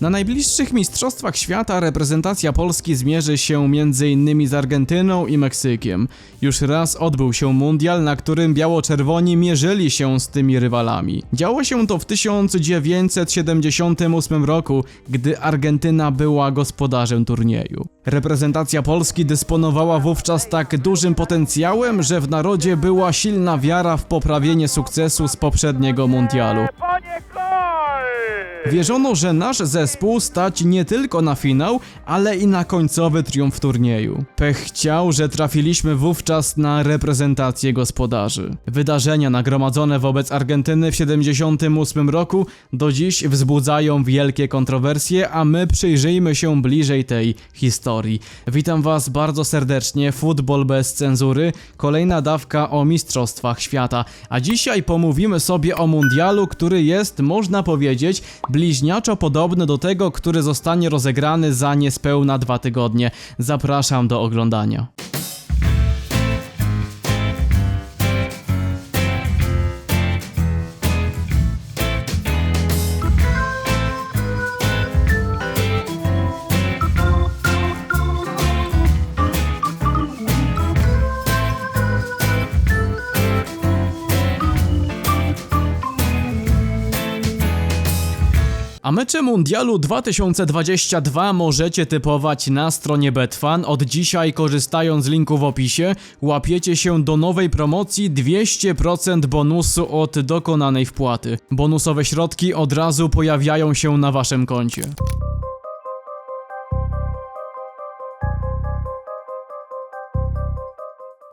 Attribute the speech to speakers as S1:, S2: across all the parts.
S1: Na najbliższych Mistrzostwach Świata reprezentacja Polski zmierzy się m.in. z Argentyną i Meksykiem. Już raz odbył się mundial, na którym biało-czerwoni mierzyli się z tymi rywalami. Działo się to w 1978 roku, gdy Argentyna była gospodarzem turnieju. Reprezentacja Polski dysponowała wówczas tak dużym potencjałem, że w narodzie była silna wiara w poprawienie sukcesu z poprzedniego mundialu. Wierzono, że nasz zespół stać nie tylko na finał, ale i na końcowy triumf turnieju. Pech chciał, że trafiliśmy wówczas na reprezentację gospodarzy. Wydarzenia nagromadzone wobec Argentyny w 78 roku do dziś wzbudzają wielkie kontrowersje, a my przyjrzyjmy się bliżej tej historii. Witam was bardzo serdecznie, Futbol bez cenzury, kolejna dawka o Mistrzostwach Świata. A dzisiaj pomówimy sobie o mundialu, który jest, można powiedzieć, bliźniaczo podobny do tego, który zostanie rozegrany za niespełna dwa tygodnie. Zapraszam do oglądania. A mecze Mundialu 2022 możecie typować na stronie Betfan. Od dzisiaj korzystając z linku w opisie łapiecie się do nowej promocji 200% bonusu od dokonanej wpłaty. Bonusowe środki od razu pojawiają się na waszym koncie.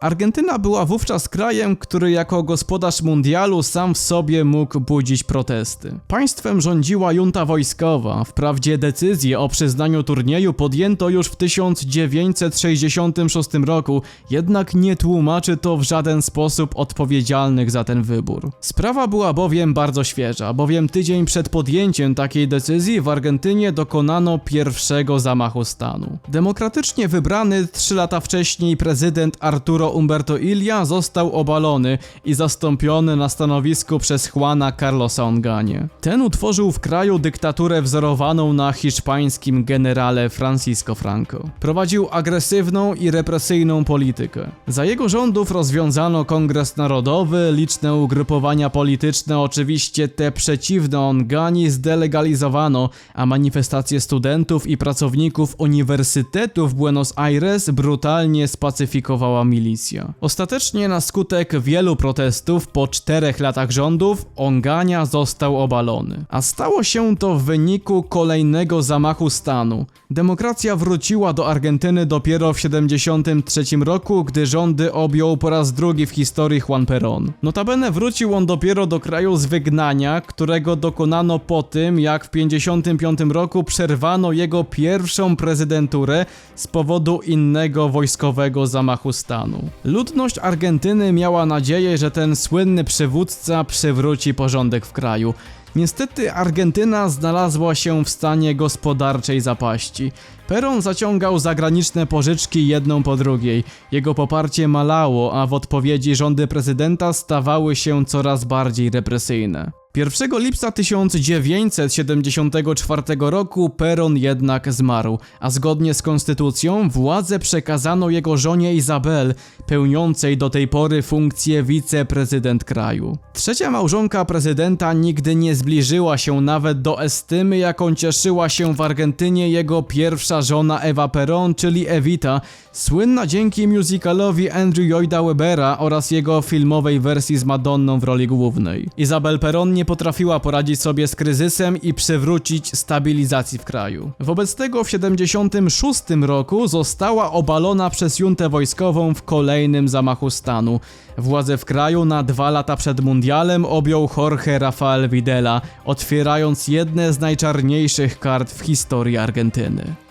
S1: Argentyna była wówczas krajem, który jako gospodarz mundialu sam w sobie mógł budzić protesty. Państwem rządziła junta wojskowa, wprawdzie decyzję o przyznaniu turnieju podjęto już w 1966 roku, jednak nie tłumaczy to w żaden sposób odpowiedzialnych za ten wybór. Sprawa była bowiem bardzo świeża, bowiem tydzień przed podjęciem takiej decyzji w Argentynie dokonano pierwszego zamachu stanu. Demokratycznie wybrany trzy lata wcześniej prezydent Arturo Umberto Ilia został obalony i zastąpiony na stanowisku przez Juana Carlosa Onganie. Ten utworzył w kraju dyktaturę wzorowaną na hiszpańskim generale Francisco Franco. Prowadził agresywną i represyjną politykę. Za jego rządów rozwiązano Kongres Narodowy, liczne ugrupowania polityczne, oczywiście te przeciwne Ongani zdelegalizowano, a manifestacje studentów i pracowników Uniwersytetu w Buenos Aires brutalnie spacyfikowała milicja. Ostatecznie na skutek wielu protestów po czterech latach rządów Ongania został obalony. A stało się to w wyniku kolejnego zamachu stanu. Demokracja wróciła do Argentyny dopiero w 73 roku, gdy rządy objął po raz drugi w historii Juan Perón. Notabene wrócił on dopiero do kraju z wygnania, którego dokonano po tym, jak w 55 roku przerwano jego pierwszą prezydenturę z powodu innego wojskowego zamachu stanu. Ludność Argentyny miała nadzieję, że ten słynny przywódca przywróci porządek w kraju. Niestety Argentyna znalazła się w stanie gospodarczej zapaści. Peron zaciągał zagraniczne pożyczki jedną po drugiej. Jego poparcie malało, a w odpowiedzi rządy prezydenta stawały się coraz bardziej represyjne. 1 lipca 1974 roku Peron jednak zmarł, a zgodnie z konstytucją władzę przekazano jego żonie Izabel, pełniącej do tej pory funkcję wiceprezydent kraju. Trzecia małżonka prezydenta nigdy nie zbliżyła się nawet do estymy, jaką cieszyła się w Argentynie jego pierwsza żona Ewa Peron, czyli Evita, słynna dzięki musicalowi Andrew Lloyda Webera oraz jego filmowej wersji z Madonną w roli głównej. Izabel Peron nie potrafiła poradzić sobie z kryzysem i przywrócić stabilizacji w kraju. Wobec tego w 76 roku została obalona przez juntę wojskową w kolejnym zamachu stanu. Władzę w kraju na dwa lata przed mundialem objął Jorge Rafael Videla, otwierając jedne z najczarniejszych kart w historii Argentyny.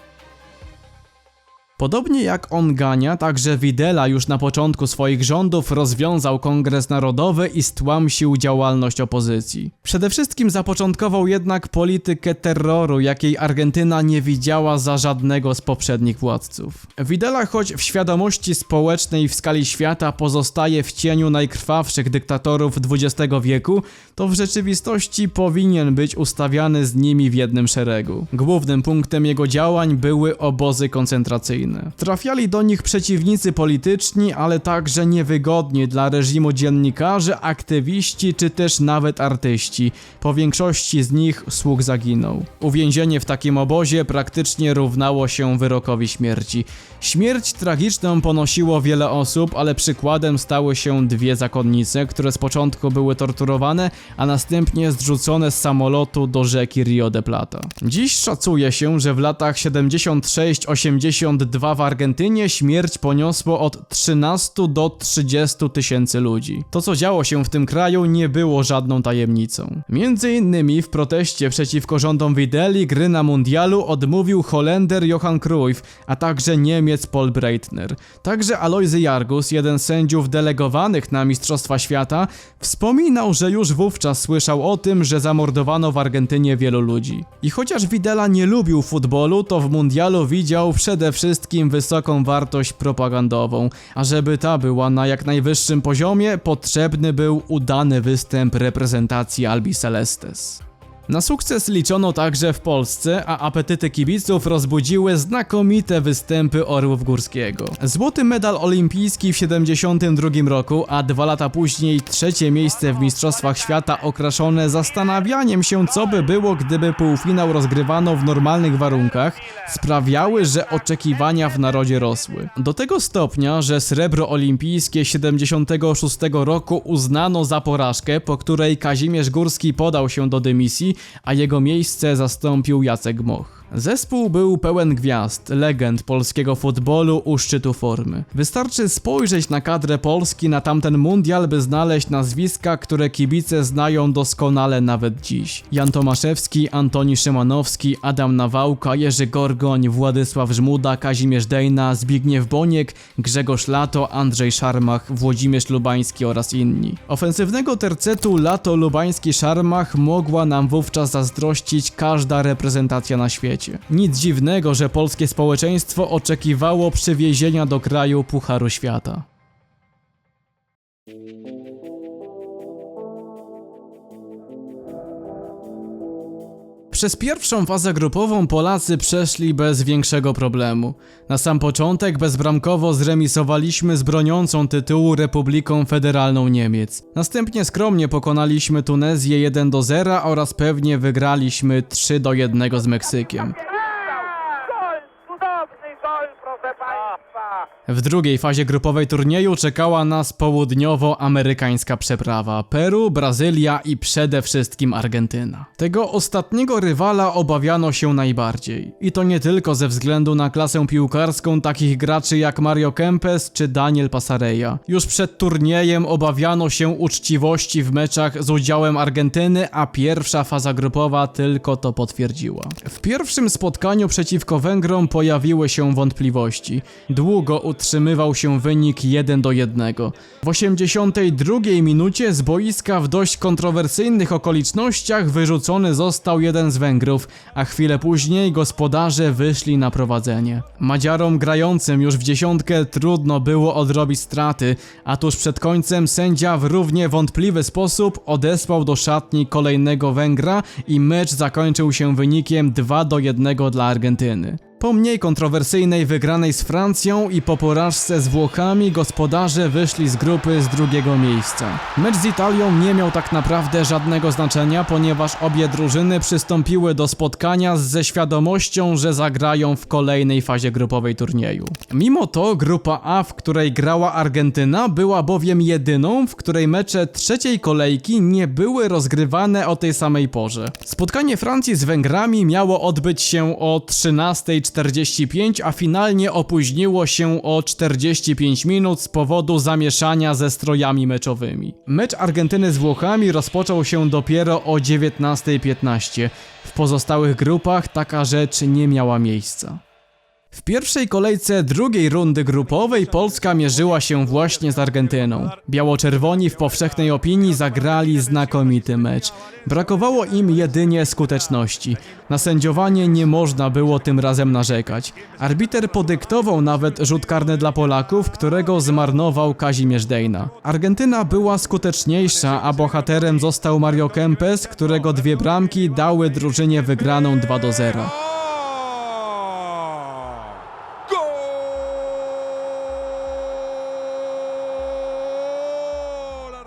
S1: Podobnie jak Ongania, także Widela już na początku swoich rządów rozwiązał Kongres Narodowy i stłamsił działalność opozycji. Przede wszystkim zapoczątkował jednak politykę terroru, jakiej Argentyna nie widziała za żadnego z poprzednich władców. Widela, choć w świadomości społecznej w skali świata pozostaje w cieniu najkrwawszych dyktatorów XX wieku, to w rzeczywistości powinien być ustawiany z nimi w jednym szeregu. Głównym punktem jego działań były obozy koncentracyjne. Trafiali do nich przeciwnicy polityczni, ale także niewygodni dla reżimu dziennikarzy, aktywiści czy też nawet artyści. Po większości z nich sług zaginął. Uwięzienie w takim obozie praktycznie równało się wyrokowi śmierci. Śmierć tragiczną ponosiło wiele osób, ale przykładem stały się dwie zakonnice, które z początku były torturowane, a następnie zrzucone z samolotu do rzeki Rio de Plata. Dziś szacuje się, że w latach 76-82 w Argentynie śmierć poniosło od 13 do 30 tysięcy ludzi. To co działo się w tym kraju nie było żadną tajemnicą. Między innymi w proteście przeciwko rządom Wideli gry na mundialu odmówił Holender Johan Cruyff, a także Niemiec Paul Breitner. Także Alojzy Jargus, jeden z sędziów delegowanych na Mistrzostwa Świata, wspominał, że już wówczas słyszał o tym, że zamordowano w Argentynie wielu ludzi. I chociaż Widela nie lubił futbolu, to w mundialu widział przede wszystkim wysoką wartość propagandową, a żeby ta była na jak najwyższym poziomie, potrzebny był udany występ reprezentacji Albi Celestes. Na sukces liczono także w Polsce, a apetyty kibiców rozbudziły znakomite występy Orłów Górskiego. Złoty medal olimpijski w 72 roku, a dwa lata później trzecie miejsce w Mistrzostwach Świata okraszone zastanawianiem się co by było, gdyby półfinał rozgrywano w normalnych warunkach, sprawiały, że oczekiwania w narodzie rosły. Do tego stopnia, że srebro olimpijskie 76 roku uznano za porażkę, po której Kazimierz Górski podał się do dymisji, a jego miejsce zastąpił Jacek Moch. Zespół był pełen gwiazd, legend polskiego futbolu u szczytu formy. Wystarczy spojrzeć na kadrę Polski na tamten mundial, by znaleźć nazwiska, które kibice znają doskonale nawet dziś. Jan Tomaszewski, Antoni Szymanowski, Adam Nawałka, Jerzy Gorgoń, Władysław Żmuda, Kazimierz Dejna, Zbigniew Boniek, Grzegorz Lato, Andrzej Szarmach, Włodzimierz Lubański oraz inni. Ofensywnego tercetu Lato Lubański Szarmach mogła nam wówczas zazdrościć każda reprezentacja na świecie. Nic dziwnego, że polskie społeczeństwo oczekiwało przywiezienia do kraju Pucharu Świata. Przez pierwszą fazę grupową Polacy przeszli bez większego problemu. Na sam początek bezbramkowo zremisowaliśmy z broniącą tytułu Republiką Federalną Niemiec. Następnie skromnie pokonaliśmy Tunezję 1 do 0 oraz pewnie wygraliśmy 3 do 1 z Meksykiem. W drugiej fazie grupowej turnieju czekała nas południowoamerykańska przeprawa Peru, Brazylia i przede wszystkim Argentyna. Tego ostatniego rywala obawiano się najbardziej. I to nie tylko ze względu na klasę piłkarską takich graczy jak Mario Kempes czy Daniel Passareja. Już przed turniejem obawiano się uczciwości w meczach z udziałem Argentyny, a pierwsza faza grupowa tylko to potwierdziła. W pierwszym spotkaniu przeciwko Węgrom pojawiły się wątpliwości. Długo utrzymywał się wynik 1 do 1. W 82 minucie z boiska w dość kontrowersyjnych okolicznościach wyrzucony został jeden z Węgrów, a chwilę później gospodarze wyszli na prowadzenie. Madziarom grającym już w dziesiątkę trudno było odrobić straty, a tuż przed końcem sędzia w równie wątpliwy sposób odesłał do szatni kolejnego Węgra i mecz zakończył się wynikiem 2 do 1 dla Argentyny. Po mniej kontrowersyjnej wygranej z Francją i po porażce z Włochami gospodarze wyszli z grupy z drugiego miejsca. Mecz z Italią nie miał tak naprawdę żadnego znaczenia, ponieważ obie drużyny przystąpiły do spotkania ze świadomością, że zagrają w kolejnej fazie grupowej turnieju. Mimo to grupa A, w której grała Argentyna, była bowiem jedyną, w której mecze trzeciej kolejki nie były rozgrywane o tej samej porze. Spotkanie Francji z Węgrami miało odbyć się o 13.45, a finalnie opóźniło się o 45 minut z powodu zamieszania ze strojami meczowymi. Mecz Argentyny z Włochami rozpoczął się dopiero o 19.15. W pozostałych grupach taka rzecz nie miała miejsca. W pierwszej kolejce drugiej rundy grupowej Polska mierzyła się właśnie z Argentyną. Biało-czerwoni w powszechnej opinii zagrali znakomity mecz. Brakowało im jedynie skuteczności. Na sędziowanie nie można było tym razem narzekać. Arbiter podyktował nawet rzut karny dla Polaków, którego zmarnował Kazimierz Dejna. Argentyna była skuteczniejsza, a bohaterem został Mario Kempes, którego dwie bramki dały drużynie wygraną 2 do 0.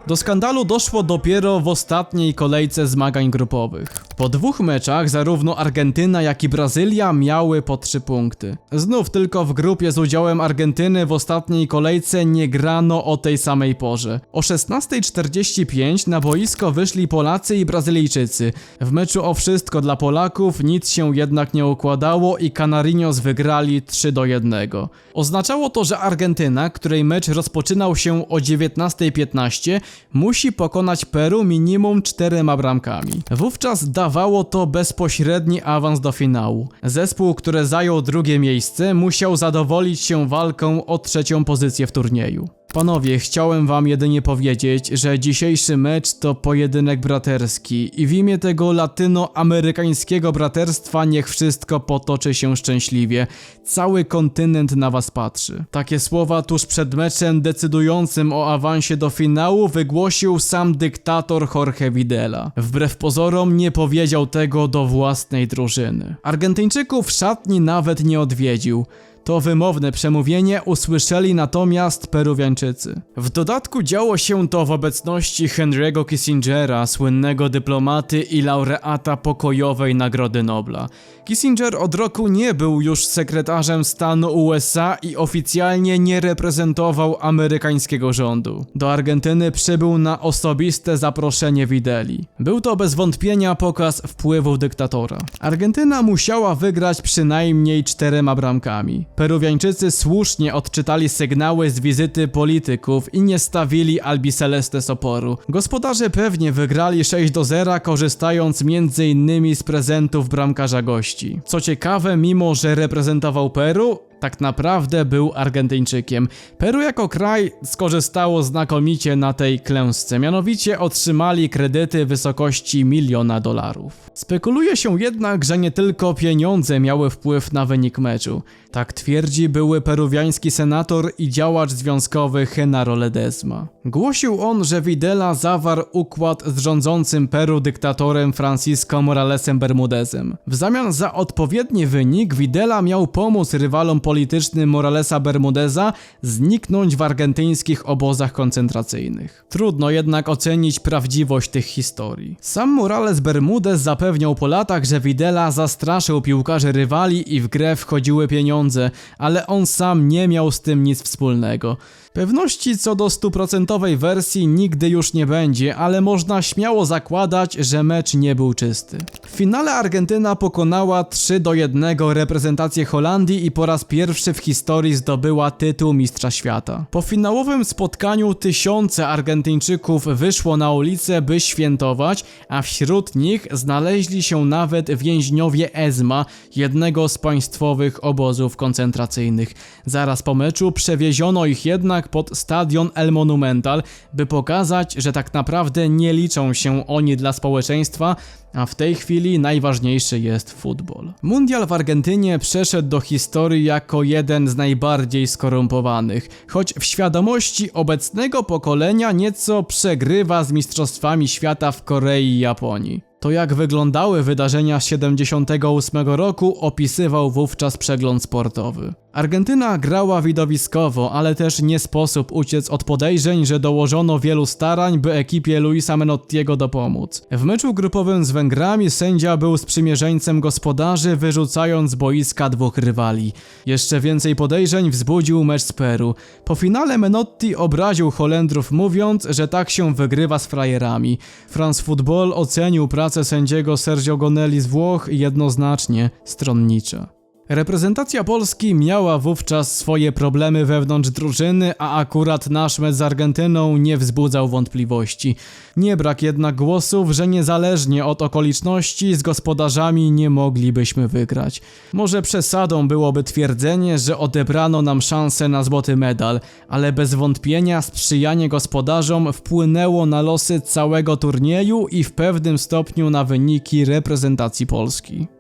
S1: Do skandalu doszło dopiero w ostatniej kolejce zmagań grupowych. Po dwóch meczach zarówno Argentyna, jak i Brazylia miały po trzy punkty. Znów tylko w grupie z udziałem Argentyny w ostatniej kolejce nie grano o tej samej porze. O 16.45 na boisko wyszli Polacy i Brazylijczycy. W meczu o wszystko dla Polaków nic się jednak nie układało i Canarinos wygrali 3 do 1. Oznaczało to, że Argentyna, której mecz rozpoczynał się o 19.15, musi pokonać Peru minimum czterema bramkami. Wówczas dawało to bezpośredni awans do finału. Zespół, który zajął drugie miejsce, musiał zadowolić się walką o trzecią pozycję w turnieju. Panowie, chciałem wam jedynie powiedzieć, że dzisiejszy mecz to pojedynek braterski i w imię tego latynoamerykańskiego braterstwa niech wszystko potoczy się szczęśliwie. Cały kontynent na was patrzy. Takie słowa tuż przed meczem decydującym o awansie do finału wygłosił sam dyktator Jorge Videla. Wbrew pozorom nie powiedział tego do własnej drużyny. Argentyńczyków szatni nawet nie odwiedził. To wymowne przemówienie usłyszeli natomiast Peruwiańczycy. W dodatku działo się to w obecności Henry'ego Kissingera, słynnego dyplomaty i laureata pokojowej Nagrody Nobla. Kissinger od roku nie był już sekretarzem stanu USA i oficjalnie nie reprezentował amerykańskiego rządu. Do Argentyny przybył na osobiste zaproszenie Wideli. Był to bez wątpienia pokaz wpływu dyktatora. Argentyna musiała wygrać przynajmniej czterema bramkami. Peruwiańczycy słusznie odczytali sygnały z wizyty polityków i nie stawili Albi Celeste z oporu. Gospodarze pewnie wygrali 6 do 0, korzystając m.in. z prezentów bramkarza gości. Co ciekawe, mimo że reprezentował Peru, tak naprawdę był Argentyńczykiem. Peru jako kraj skorzystało znakomicie na tej klęsce, mianowicie otrzymali kredyty w wysokości miliona dolarów. Spekuluje się jednak, że nie tylko pieniądze miały wpływ na wynik meczu. Tak twierdzi były peruwiański senator i działacz związkowy Genaro Ledesma. Głosił on, że Videla zawarł układ z rządzącym Peru dyktatorem Francisco Moralesem Bermudezem. W zamian za odpowiedni wynik Videla miał pomóc rywalom politycznym Moralesa Bermudeza zniknąć w argentyńskich obozach koncentracyjnych. Trudno jednak ocenić prawdziwość tych historii. Sam Morales Bermudez zapewniał po latach, że Videla zastraszył piłkarzy rywali i w grę wchodziły pieniądze, ale on sam nie miał z tym nic wspólnego. Pewności co do stuprocentowej wersji nigdy już nie będzie, ale można śmiało zakładać, że mecz nie był czysty. W finale Argentyna pokonała 3 do 1 reprezentację Holandii i po raz pierwszy w historii zdobyła tytuł mistrza świata. Po finałowym spotkaniu tysiące Argentyńczyków wyszło na ulicę, by świętować, a wśród nich znaleźli się nawet więźniowie ESMA, jednego z państwowych obozów koncentracyjnych. Zaraz po meczu przewieziono ich jednak pod stadion El Monumental, by pokazać, że tak naprawdę nie liczą się oni dla społeczeństwa, a w tej chwili najważniejszy jest futbol. Mundial w Argentynie przeszedł do historii jako jeden z najbardziej skorumpowanych, choć w świadomości obecnego pokolenia nieco przegrywa z Mistrzostwami Świata w Korei i Japonii. To jak wyglądały wydarzenia z 78 roku opisywał wówczas przegląd sportowy. Argentyna grała widowiskowo, ale też nie sposób uciec od podejrzeń, że dołożono wielu starań, by ekipie Luisa Menottiego dopomóc. W meczu grupowym z Węgrami sędzia był sprzymierzeńcem gospodarzy, wyrzucając boiska dwóch rywali. Jeszcze więcej podejrzeń wzbudził mecz z Peru. Po finale Menotti obraził Holendrów mówiąc, że tak się wygrywa z frajerami. France Football ocenił pracę sędziego Sergio Gonelli z Włoch jednoznacznie stronnicza. Reprezentacja Polski miała wówczas swoje problemy wewnątrz drużyny, a akurat nasz mecz z Argentyną nie wzbudzał wątpliwości. Nie brak jednak głosów, że niezależnie od okoliczności z gospodarzami nie moglibyśmy wygrać. Może przesadą byłoby twierdzenie, że odebrano nam szansę na złoty medal, ale bez wątpienia sprzyjanie gospodarzom wpłynęło na losy całego turnieju i w pewnym stopniu na wyniki reprezentacji Polski.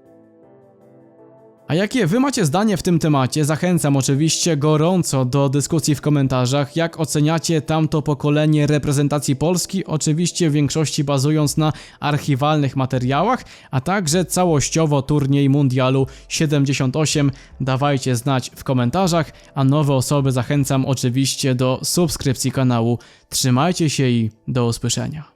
S1: A jakie wy macie zdanie w tym temacie? Zachęcam oczywiście gorąco do dyskusji w komentarzach. Jak oceniacie tamto pokolenie reprezentacji Polski? Oczywiście w większości bazując na archiwalnych materiałach, a także całościowo turniej Mundialu 78. Dawajcie znać w komentarzach, a nowe osoby zachęcam oczywiście do subskrypcji kanału. Trzymajcie się i do usłyszenia.